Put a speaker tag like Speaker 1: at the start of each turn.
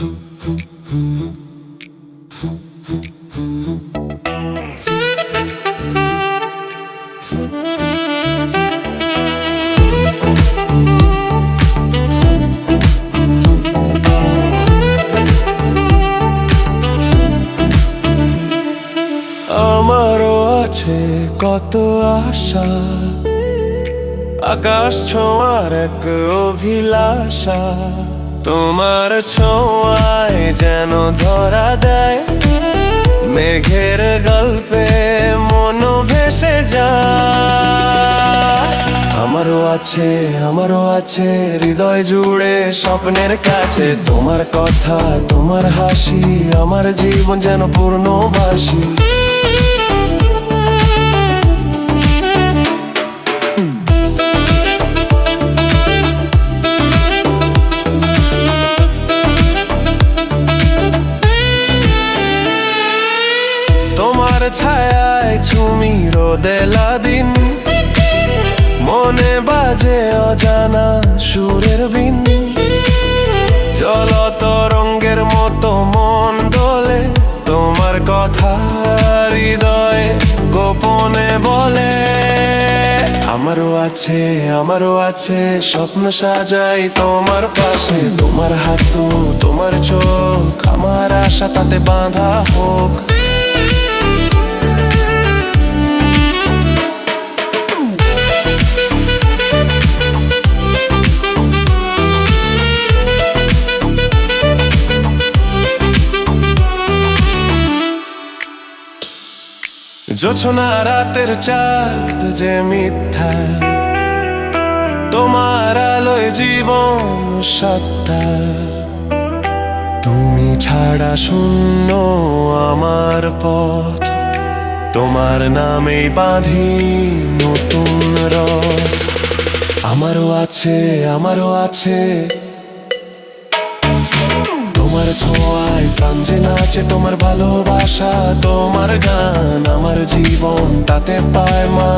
Speaker 1: আমারও আছে কত আশা। আকাশ ছোঁয়ার এক অভিলাষা। তোমার ছোঁয়ায় যেন ধরা দেয়, মেঘের গল্পে মন ভেসে যায়। আমারও আছে আমারও আছে, হৃদয় জুড়ে স্বপ্নের কাছে। তোমার কথা, তোমার হাসি, আমার জীবন যেন পূর্ণবাসী। তোমার ছায়ায় ছুমি রোদেলা দিন মনে বাজে অজানা সুরের বিন। জল তরঙ্গের মতো মন দোলে তোমার কথা হৃদয়ে গোপনে বলে। আমারও আছে আমারও আছে স্বপ্ন সাজাই তোমার পাশে। তোমার হাত তোমার চোখ, আমার আশা তাতে বাঁধা হোক। জোছনা রাতের চাঁদ যে মিথ্যা। তোমার আলোয় জীবন সত্তা। তুমি ছাড়া শূন্য আমার পথ। তোমার নামে বাঁধি নতুন রথ। আমারও আছে আমারও আছে তোমার ছোঁয়ায় প্রাণ যে নাচে তোমার ভালোবাসা তোমার গান আমার জীবন তাতে পায় মা।